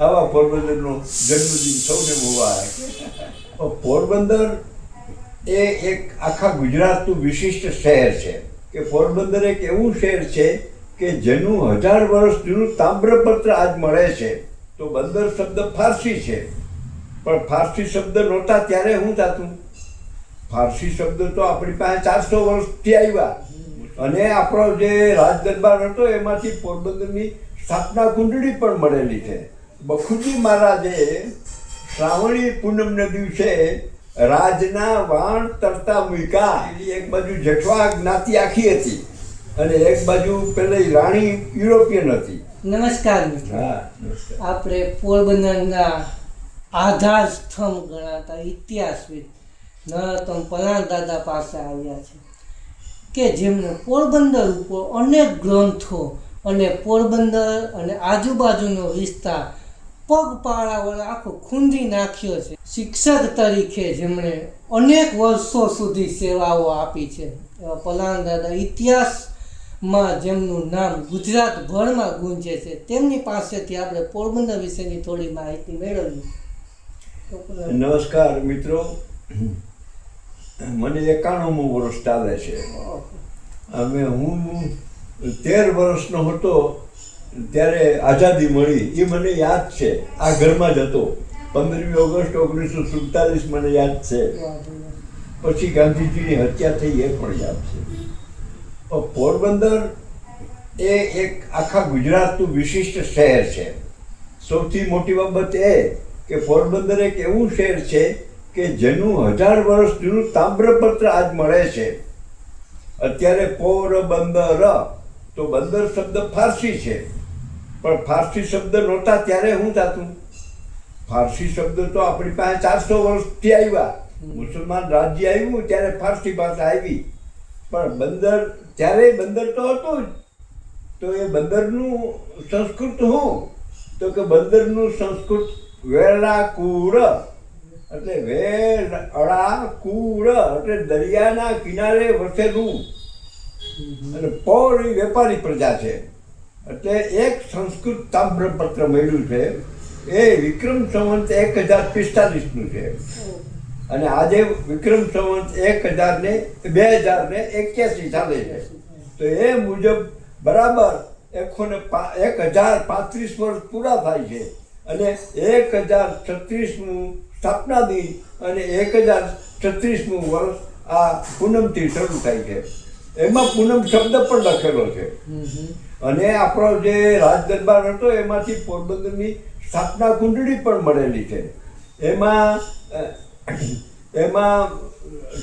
આવા પોરબંદરનો જન્મદિન સૌને મુબારક. પોરબંદર એ એક આખા ગુજરાતનું વિશિષ્ટ શહેર છે. કે પોરબંદર એક એવું શહેર છે કે જેનું હજાર વર્ષ જૂનું તામ્રપત્ર આજ મળે છે. તો બંદર શબ્દ ફારસી છે. પણ ફારસી શબ્દ નહોતા ત્યારે શું થતું ફારસી શબ્દ તો આપણી પાસે ચારસો વર્ષથી આવ્યા. અને આપણો જે રાજ દરબાર હતો એમાંથી પોરબંદરની સ્થાપના કુંડળી પણ મળેલી છે. બખુજી મહારાજે શ્રાવણી પૂનમના દિવસે રાજના વાણ તરતા મૂકા એક બાજુ જઠવા જ્ઞાતિ આખી હતી અને એક બાજુ પેલી રાણી યુરોપિયન હતી. નમસ્કાર આપણે પોરબંદરના આધાર સ્તંભ ગણાતા ઇતિહાસવિદ નરોત્તમ પરાણ દાદા પાસે આવ્યા છે કે જેમને પોરબંદર ઉપર અનેક ગ્રંથો અને પોરબંદર અને આજુબાજુનો વિસ્તાર પગપાળા આખો ખૂંદી નાખ્યો છે. શિક્ષક તરીકે જેમણે અનેક વર્ષો સુધી સેવાઓ આપી છે. પલાણ દાદા ઇતિહાસમાં જેમનું નામ ગુજરાતભરમાં ગુંજે છે તેમની પાસેથી આપણે પોરબંદર વિશેની થોડી માહિતી મેળવી નમસ્કાર મિત્રો. મને એકાણું વર્ષ ચાલે છે. અમે હું તેર વર્ષનો હતો ત્યારે આઝાદી મળી, એ મને યાદ છે. આ ઘરમાં જ હતો. પંદરમી ઓગસ્ટ ઓગણીસો સુડતાલીસ મને યાદ છે. પછી ગાંધીજીની હત્યા થઈ એ પણ યાદ છે. પોરબંદર એ એક આખા ગુજરાતનું વિશિષ્ટ શહેર છે. સૌથી મોટી બાબત એ કે પોરબંદર એક એવું શહેર છે કે જેનું હજાર વર્ષ જૂનું તામ્રપત્ર આજ મળે છે. અત્યારે પોરબંદર, તો બંદર શબ્દ ફારસી છે. પણ ફારસી શબ્દ નહોતા ત્યારે શું થતું ફારસી શબ્દ તો આપણી પાસે ચારસો વર્ષથી આવ્યા. મુસલમાન રાજ્ય આવ્યું ત્યારે ફારસી ભાષા આવી. પણ બંદર ત્યારે બંદર તો હતું જ. તો એ બંદરનું સંસ્કૃત શું તો કે બંદરનું સંસ્કૃત વેળાકુળ એટલે વેળ અળા કુળ એટલે દરિયાના કિનારે વસેલું. અને પૌર વેપારી પ્રજા છે. એટલે એક સંસ્કૃત તામ્રપત્ર મળ્યું છે. એ વિક્રમ સંવંત એક હજાર પિસ્તાલીસનું છે. અને આજે વિક્રમ સંવંત એક હજાર ને બે હજાર ને એક્યાસી ચાલે છે. તો એ મુજબ બરાબર એકસો ને એક હજાર પાંત્રીસ વર્ષ પૂરા થાય છે. અને એક હજાર છત્રીસમું સ્થાપના દિન અને એક હજાર છત્રીસમું વર્ષ આ પૂનમથી શરૂ થાય છે. એમાં પૂનમ શબ્દ પણ લખેલો છે. અને આપણો જે રાજ દરબાર હતો, એમાંથી પોરબંદરની સ્થાપના કુંડળી પણ મળેલી છે. એમાં એમાં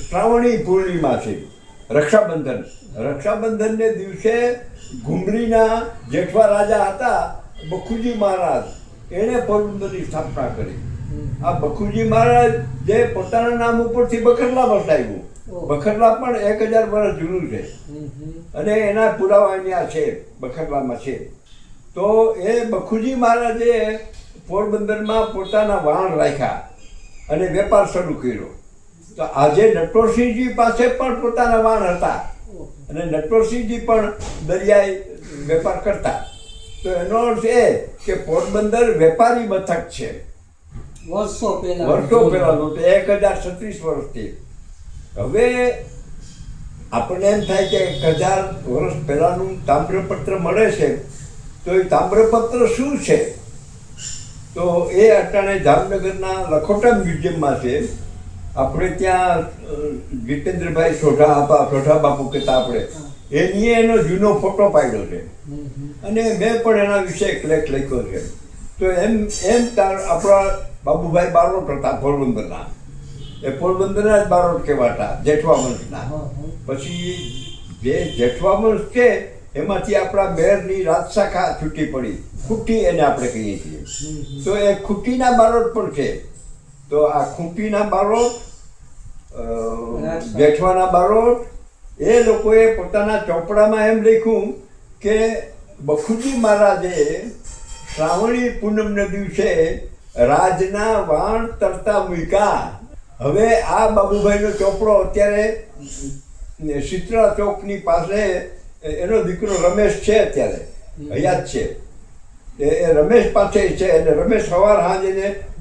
શ્રાવણી પૂર્ણિમા છે, રક્ષાબંધન. રક્ષાબંધનને દિવસે ઘુમરીના જેઠવા રાજા હતા, બખુજી મહારાજ, એણે પોરબંદરની સ્થાપના કરી. આ બખુજી મહારાજ જે પોતાના નામ ઉપરથી બખરલા વસાવ્યું. બખરલા પણ એક હજાર વર્ષ જૂનું છે. અને એના પુરાવા અહીંયા છે બખરલામાં છે. તો એ બખુજી મહારાજે પોરબંદરમાં પોતાના વાણ રાખ્યા અને વેપાર શરૂ કર્યો. તો આજે નટવરસિંહજી પાસે પણ પોતાના વાણ હતા. અને નટવરસિંહજી પણ દરિયાઈ વેપાર કરતા. તો એનો અર્થ એ કે પોરબંદર વેપારી મથક છે. વર્ષો પહેલા. વર્ષો પહેલાનું એક હજાર છત્રીસ વર્ષથી. હવે આપણને એમ થાય કે એક હજાર વર્ષ પહેલાનું તામ્રપત્ર મળે છે તો એ તામ્રપત્ર શું છે? તો એ અટાણે જામનગરના લખોટા મ્યુઝિયમમાં છે. આપણે ત્યાં જીતેન્દ્રભાઈ સોઢા આપા સોઢા બાપુ કહેતા આપણે. એની એનો જૂનો ફોટો પાડ્યો છે. અને મેં પણ એના વિશે એક લેખ લખ્યો છે. તો એમ એમ તાર આપણા બાબુભાઈ બારો પ્રતાપ પોરબંદરના એ પોરબંદરના જ બારોટ કહેવાતા જેઠવા વંશના. પછી જે જેઠવા વંશ છે એમાંથી આપણા મેરની રાજશાખા છૂટી પડી. ખૂટી એને આપણે કહીએ છીએ. તો એ ખૂટીના બારોટ પણ છે. તો આ ખૂટીના બારોટ જેઠવાના બારોટ એ લોકોએ પોતાના ચોપડામાં એમ લખ્યું કે બખુજી મહારાજે શ્રાવણી પૂનમના દિવસે રાજના વાણ તરતા મૂક્યા. હવે આ બાબુભાઈનો ચોપડો અત્યારે શીતળા ચોકની પાસે એનો દીકરો રમેશ છે અત્યારે હયાત છે. એ રમેશ પાસે છે અને રમેશ સવાર સાંજ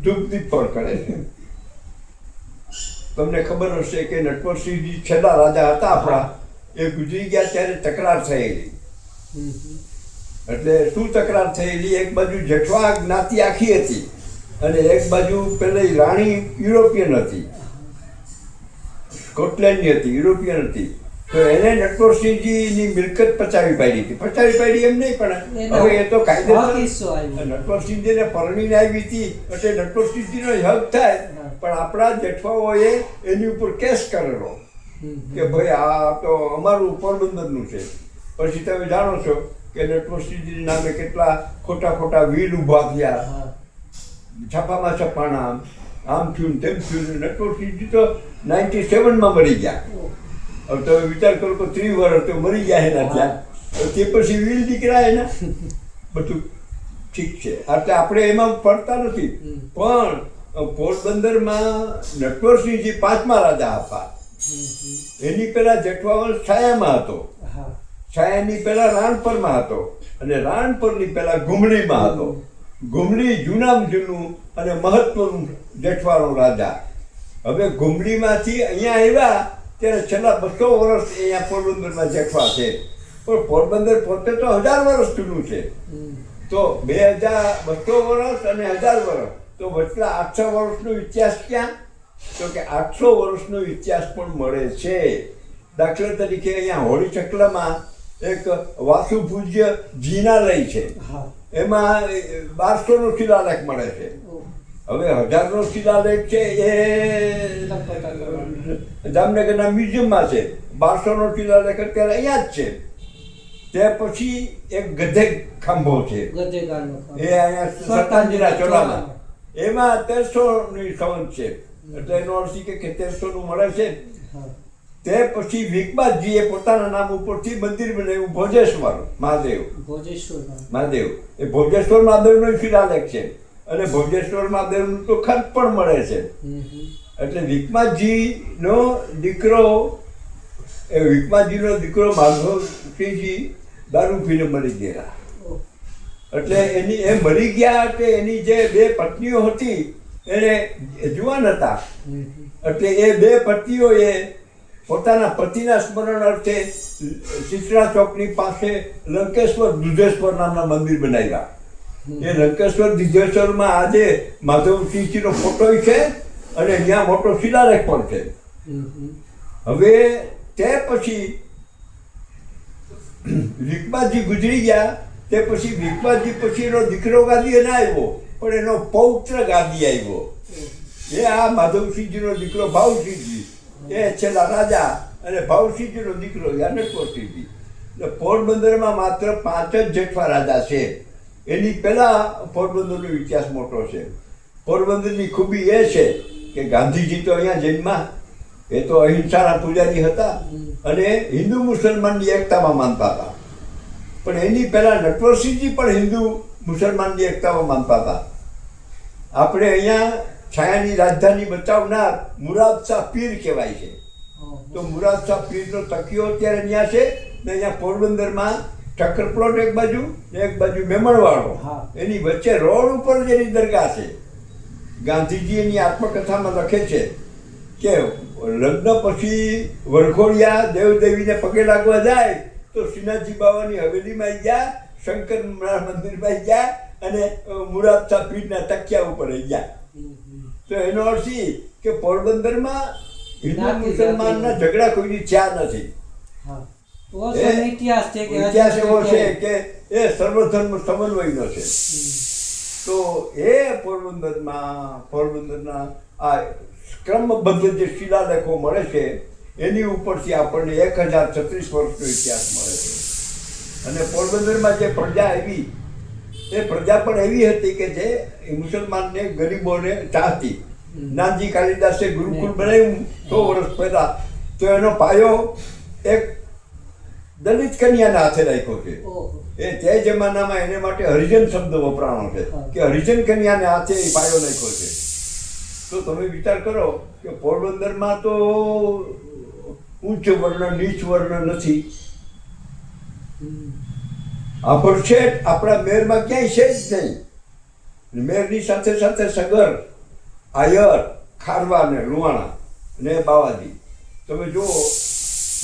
ધૂપ દીપ પણ કરે છે. તમને ખબર હશે કે નટવરસિંહજી છેલ્લા રાજા હતા આપણા એ ગુજરી ગયા ત્યારે તકરાર થયેલી. એટલે શું તકરાર થયેલી? એક બાજુ જેઠવા જ્ઞાતિ આખી હતી. અને એક બાજુ પેલી રાણી યુરોપિયન હતી. સ્કોટલેન્ડની હતી યુરોપિયન હતી. તો એને નટવરસિંહજીની મિલકત પચાવી પાડી હતી. પચાવી પાડી એમ નહીં પણ હવે એ તો હક કાયદેસર નટવરસિંહજીને પરણીને આવી હતી એટલે નટવરસિંહજીનો હક થાય. પણ આપણા જેઠવાઓએ એની ઉપર કેસ કરેલો. કે ભાઈ આ તો અમારું પોરબંદરનું છે. પછી તમે જાણો છો કે નટવરસિંહજી નામે કેટલા ખોટા ખોટા વીલ ઊભા થયા. છાપામાં છપાણા આમ આમ થયું તેમ થયું નટવરસિંહજી તો નાઇન્ટી સેવનમાં મરી ગયા. હવે તમે વિચાર કરો કે ત્રીસ વર્ષ તો મરી ગયા એના ત્યાં. તે પછી વીલ દીકરા એના. બધું ઠીક છે. એટલે આપણે એમાં પડતા નથી. પણ પોરબંદરમાં નટવરસિંહજી પાંચમા રાજા હતા. એની પહેલા જેઠવાવંશ છાયામાં હતો. છાયાની પહેલા રાણપરમાં હતો. અને રાણપરની પહેલા ગુમલીમાં હતો. ગુમલી જૂનામ જૂનું અને મહત્વનું જેઠવાનો રાજા. હવે ઘુમડીમાંથી અહીંયા આવ્યા ત્યારે છેલ્લા બસો વર્ષ અહીંયા પોરબંદરમાં જેઠવા છે. પણ પોરબંદર પોતે તો હજાર વર્ષ જૂનું છે. તો બે હજાર બસો વર્ષ અને હજાર વર્ષ. તો વચલા આઠસો વર્ષનો ઇતિહાસ ક્યાં? તો કે આઠસો વર્ષનો ઇતિહાસ પણ મળે છે. દાખલા તરીકે અહીંયા હોળી ચકલામાં એક વાસુ પૂજ્ય જીનાલય છે. હા. એમાં બારસોનો શિલાલેખ મળે છે. હવે હજારનો શિલાલેખ છે એ જામનગરના મ્યુઝિયમમાં છે. બારસોનો શિલાલેખ અત્યારે અહીંયા જ છે. તે પછી એક ગધે ખાંભો છે. એ અહીંયા સતાજીના ચોરામાં એમાં તેરસો ની સંવત છે. એટલે એનો અર્થ કે તેરસો નું મળે છે. તે પછી વિકબાદજીએ પોતાના નામ ઉપરથી મંદિર બનાવ્યું ભોજેશ્વર મહાદેવ. ભોજેશ્વર મહાદેવ. એ ભોજેશ્વર મહાદેવનો શિલાલેખ છે. અને ભોજેશ્વર મહાદેવનું તો ખત પણ મળે છે. એટલે વિકમાજીનો દીકરો એ વિકમાજીનો દીકરો માધવસિંહજી દારૂ પીને મરી ગયા એટલે એની એ મરી ગયા એટલે એની જે બે પત્નીઓ હતી એને જુવાન હતા. એટલે એ બે પતિઓએ પોતાના પતિના સ્મરણ અર્થે ચિત્રા ચોકની પાસે લંકેશ્વર દુધેશ્વર નામના મંદિર બનાવ્યા. એ લંકેશ્વર દુધેશ્વરમાં આજે માધવસિંહજીનો ફોટો છે અને ત્યાં મોટો શિલાલેખ પણ છે. હવે તે પછી વિકબાજી ગુજરી ગયા તે પછી વિકબાજી પછી એનો દીકરો ગાદી ના આવ્યો પણ એનો પૌત્ર ગાદી આવ્યો એ આ માધવસિંહજીનો દીકરો ભાવસિંહજી. એ છેલ્લા રાજા અને ભાવસિંહજીનો દીકરો યાનકવરસિંહજી એટલે પોરબંદરમાં માત્ર પાંચ જ જેઠવા રાજા છે. એની પહેલા પોરબંદરનો ઇતિહાસ મોટો છે. પોરબંદરની ખૂબી એ છે કે ગાંધીજી તો અહીંયા જન્મા એ તો અહિંસાના પૂજારી હતા અને હિન્દુ મુસલમાનની એકતામાં માનતા હતા. પણ એની પહેલાં નટવરસિંહજી પણ હિન્દુ મુસલમાનની એકતામાં માનતા હતા. આપણે અહીંયા છાયાની રાજધાની બચાવનાર મુરાદ શાહ પીર કહેવાય છે. તો મુરાદ શાહ પીરનો તકિયો અત્યારે ત્યાં છે ને અહીંયા પોરબંદરમાં ઠક્કર પ્લોટ એક બાજુ એક બાજુ મેમણવાળો. એની વચ્ચે રોડ ઉપર જેની દરગાહ છે. ગાંધીજી એની આત્મકથામાં લખે છે કે લગ્ન પછી વરઘોડિયા દેવદેવીને પગે લાગવા જાય તો શ્રીનાથજી બાવાની હવેલીમાં ગયા શંકર મંદિરમાં ગયા અને મુરાદશાહ મુરાદ શાહ પીરના તકિયા ઉપર ગયા. તો એનો અર્થ એ કે પોરબંદરમાં હિન્દુ મુસલમાનના. ઝઘડા કોઈની થયા નથી ઇતિહાસ એવો છે કે એ સર્વધર્મ સમન્વયનો છે. તો એ પોરબંદરમાં પોરબંદરના આ ક્રમબદ્ધ જે શિલાલેખો મળે છે એની ઉપરથી આપણને એક હજાર છત્રીસ વર્ષનો ઇતિહાસ મળે છે અને પોરબંદરમાં જે પ્રજા આવી એ પ્રજા પણ એવી હતી કે જે મુસલમાનને ગરીબોને ચાહતી. નાનજી કાલિદાસે ગુરુકુળ હમ. બનાવ્યું સો વર્ષ પહેલા. તો એનો પાયો એક દલિત કન્યાના હાથે રાખ્યો છે. એ તે જમાનામાં એને માટે હરિજન શબ્દ વપરાણો છે કે હરિજન કન્યાને હાથે એ પાયો નાખ્યો છે. તો તમે વિચાર કરો કે પોરબંદરમાં તો ઉચ્ચ વર્ણ નીચ વર્ણ નથી. હમ. છે આપણા મેરમાં ક્યાંય છે જ નહીં. મેરની સાથે સાથે સગર, આયર, ખારવા ને લુવાણા ને બાવાજી. તમે જુઓ,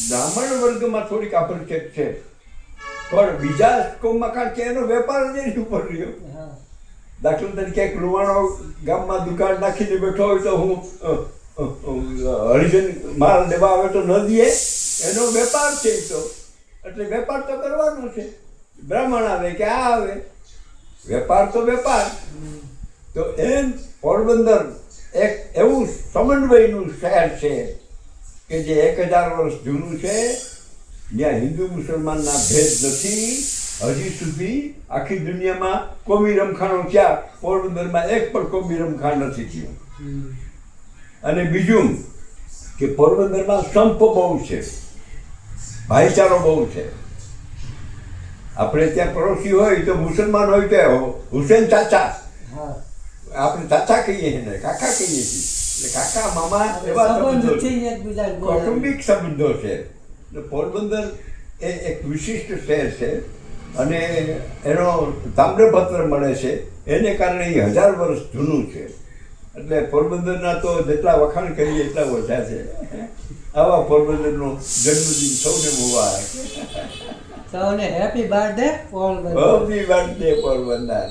બ્રાહ્મણ વર્ગમાં થોડીક આ પડછેટ છે. પણ બીજા કોમમાં કારણ કે એનો વેપાર જ ઉપર રહ્યો. દાખલા તરીકે એક લુવાણો ગામમાં દુકાન નાખીને બેઠો હોય તો હું હરિજન માલ દેવા આવે તો ન દે. એનો વેપાર છે તો. એટલે વેપાર તો કરવાનો છે. બ્રાહ્મણ આવે કે આ આવે, વેપાર તો વેપાર. તો એમ પોરબંદર એક એવું સમન્વયનું શહેર છે કે જે એક હજાર વર્ષ જૂનું છે. જ્યાં હિન્દુ મુસલમાનના ભેદ નથી. હજી સુધી આખી દુનિયામાં કોમી રમખાણો થયા પોરબંદરમાં એક પણ કોમી રમખાણ નથી થયું. અને બીજું કે પોરબંદરમાં સંપ બહુ છે. ભાઈચારો બહુ છે. આપણે ત્યાં પડોશી હોય તો મુસલમાન હોય તો હુસેન ચાચા. હા. આપણે ચાચા કહીએ એને કાકા કહીએ છીએ. એટલે કાકા મામા એવા કૌટુંબિક સંબંધો છે. એટલે પોરબંદર એ એક વિશિષ્ટ શહેર છે અને એનો તામ્રપત્ર મળે છે. એને કારણે એ હજાર વર્ષ જૂનું છે. એટલે પોરબંદરના તો જેટલા વખાણ કરીએ એટલા ઓછા છે. આવા પોરબંદરનો જન્મદિન સૌને મુબારક. સૌને happy birthday Porbandar Happy birthday Porbandar